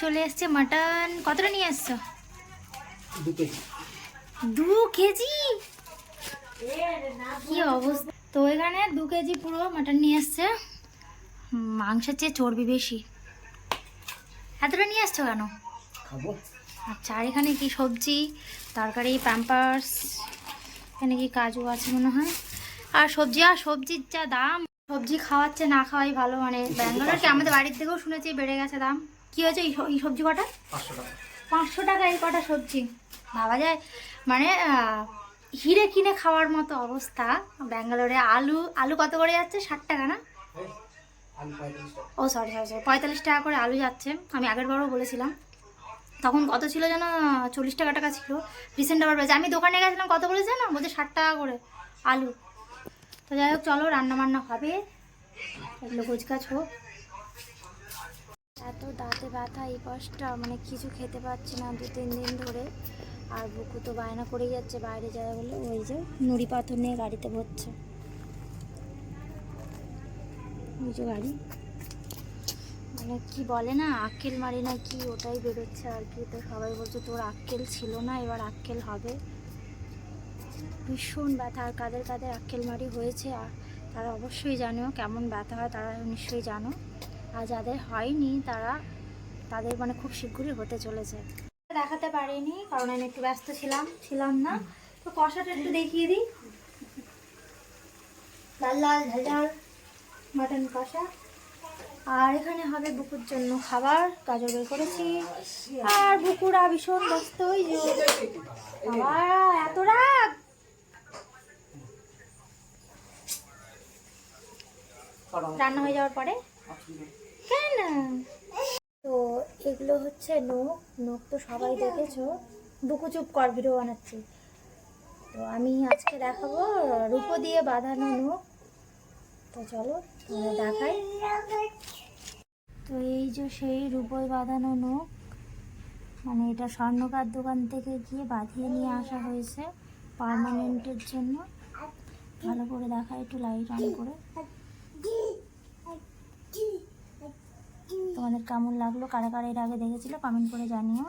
চলে এসছে মাটন। কতটা নিয়ে আসছো? দু কেজি। দু কেজি? কি অবস্থা? তো এখানে দু কেজি পুরো মাটন নিয়ে এসছে মাংসের চেয়ে চর্বি বেশি। এতটা নিয়ে আসছো কেন? খাব। আচ্ছা আর এখানে কি সবজি? তরকারি প্যাম্পার্স এখানে কি কাজু আছে মনে হয়? আর সবজি আর সবজির যা দাম সবজি খাওয়াচ্ছে না খাওয়াই ভালো মানে। ব্যাঙ্গালোর কি আমাদের বাড়ির থেকেও শুনেছি বেড়ে গেছে দাম। কি হয়েছে এই সবজি কটা? পাঁচশো টাকা। এই কটা সবজি। ভাবা যায়। মানে হিরে কিনে খাওয়ার মতো অবস্থা। ব্যাঙ্গালোরে আলু আলু কত করে যাচ্ছে? ষাট টাকা না? ও সরি সরি সরি পঁয়তাল্লিশ টাকা করে আলু যাচ্ছে। আমি আগের বারও বলেছিলাম। তখন কত ছিল যেন? চল্লিশ টাকা টাকা ছিল। রিসেন্ট আবার আমি দোকানে গেছিলাম কত বলেছে না বলছে ষাট টাকা করে আলু। তো যাই হোক চলো রান্না বান্না হবে। এগুলো গোছগাছ হোক। এত দাঁতে ব্যথা, এই কষ্টটা মানে কিছু খেতে পাচ্ছি না দু, তিন দিন ধরে। আর বুকু তো বায়না করেই যাচ্ছে, বাইরে যাবে বলে ওই যে নুড়ি পাথর নিয়ে গাড়িতে ভরছে ওই যে গাড়ি। মানে কি বলে না, আক্কেল মারি না কি, ওটাই বেরোচ্ছে আর কি। তো সবাই বলছে, তোর আক্কেল ছিল না, এবার আক্কেল হবে। ভীষণ ব্যথা, আর কাদের কাদের আক্কেল মারি হয়েছে, আর তারা অবশ্যই জানো কেমন ব্যথা হয়, তারা নিশ্চয়ই জানো। আর যাদের হয়নি তারা, তাদের মানে খুব শীঘ্রই হতে চলেছে। দেখাতে পারিনি, কারণ আমি একটু ব্যস্ত ছিলাম ছিলাম না। তো কষাটা একটু দেখিয়ে দিই। লাল লাল, ঝাল মাটন কষা। আর এখানে হবে বুকুর জন্য খাবার, গাজর বের করেছি। আর বুকুরা ভীষণ ব্যস্ত, ওই যে এত রাগ রান্না হয়ে যাওয়ার পরে কেন? তো এগুলো হচ্ছে নোক নোক তো সবাই দেখেছ। বুকু চুপ কর, ভিডিও বানাচ্ছি। তো আমি আজকে দেখাবো রূপো দিয়ে বাঁধানো নোক তো চলো দেখাই। তো এই যে সেই রূপোয় বাঁধানো নোক মানে এটা স্বর্ণকার দোকান থেকে গিয়ে বাঁধিয়ে নিয়ে আসা হয়েছে পার্মানেন্টের জন্য। ভালো করে দেখা, একটু লাইট অন করে। তোমাদের কেমন লাগল কারা কারা এর আগে দেখেছিলো কমেন্ট করে জানিও।